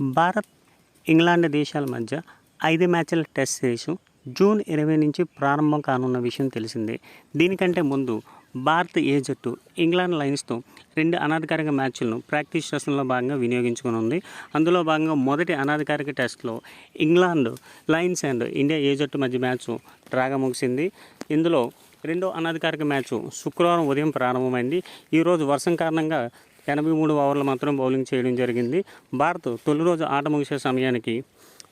Bharat England దేశాల మధ్య ఐదు మ్యాచ్ల టెస్ట్ సిరీస్ జూన్ ఇరవై నుంచి ప్రారంభం కానున్న విషయం తెలిసిందే. దీనికంటే ముందు భారత్ ఏ జట్టు ఇంగ్లాండ్ లైన్స్తో రెండు అనధికారిక మ్యాచ్లను ప్రాక్టీస్ సెషన్లో భాగంగా వినియోగించుకుని ఉంది అందులో భాగంగా మొదటి అనధికారిక టెస్ట్లో England lions and India A జట్టు మధ్య మ్యాచ్ డ్రాగా ముగిసింది. ఇందులో రెండో అనధికారిక మ్యాచ్ శుక్రవారం ఉదయం ప్రారంభమైంది. ఈరోజు వర్షం కారణంగా ఎనభై మూడు ఓవర్లు మాత్రం బౌలింగ్ చేయడం జరిగింది. భారత్ తొలి రోజు ఆట ముగిసే సమయానికి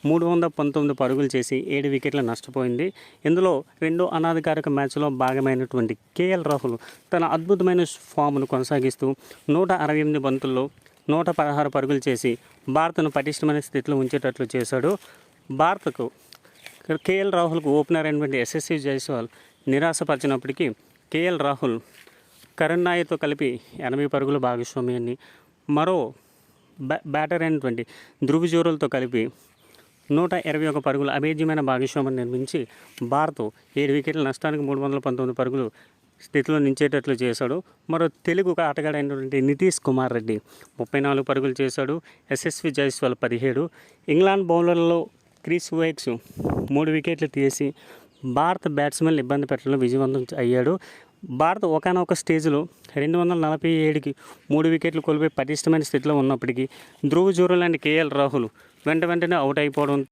మూడు వందల పంతొమ్మిది పరుగులు చేసి ఏడు వికెట్లు నష్టపోయింది. ఇందులో రెండో అనాధికారిక మ్యాచ్లో భాగమైనటువంటి కేఎల్ రాహుల్ తన అద్భుతమైన ఫామ్ను కొనసాగిస్తూ నూట అరవై ఎనిమిది బంతుల్లో నూట పదహారు పరుగులు చేసి భారత్ను పటిష్టమైన స్థితిలో ఉంచేటట్లు చేశాడు. భారత్కు కేఎల్ రాహుల్కు ఓపెనర్ అయినటువంటి ఎస్ఎస్సి జైస్వాల్ నిరాశపరిచినప్పటికీ కేఎల్ రాహుల్ కరణ్ నాయర్తో కలిపి ఎనభై పరుగుల భాగస్వామ్యాన్ని మరో బ్యా బ్యాటర్ అయినటువంటి ధృవ జోరులతో కలిపి నూట ఇరవై ఒక పరుగుల అభేద్యమైన భాగస్వామ్యం నిర్మించి భారత్ ఏడు వికెట్ల నష్టానికి మూడు వందల పంతొమ్మిది పరుగులు స్థితిలో నించేటట్లు చేశాడు. మరో తెలుగు ఆటగాడైనటువంటి నితీష్ కుమార్ రెడ్డి ముప్పై నాలుగు పరుగులు చేశాడు. ఎస్ఎస్వి జైస్వాల్ పదిహేడు. ఇంగ్లాండ్ బౌలర్లలో క్రిస్ వైక్స్ మూడు వికెట్లు తీసి భారత బ్యాట్స్మెన్ ఇబ్బంది పెట్టడంలో విజయవంతం అయ్యాడు. భారత్ ఒకనొక స్టేజ్లో రెండు వందల నలభై ఏడుకి మూడు వికెట్లు కోల్పోయి పటిష్టమైన స్థితిలో ఉన్నప్పటికీ ధ్రువ జూరల్ లాంటి కేఎల్ రాహుల్ వెంట వెంటనే అవుట్ అయిపోవడం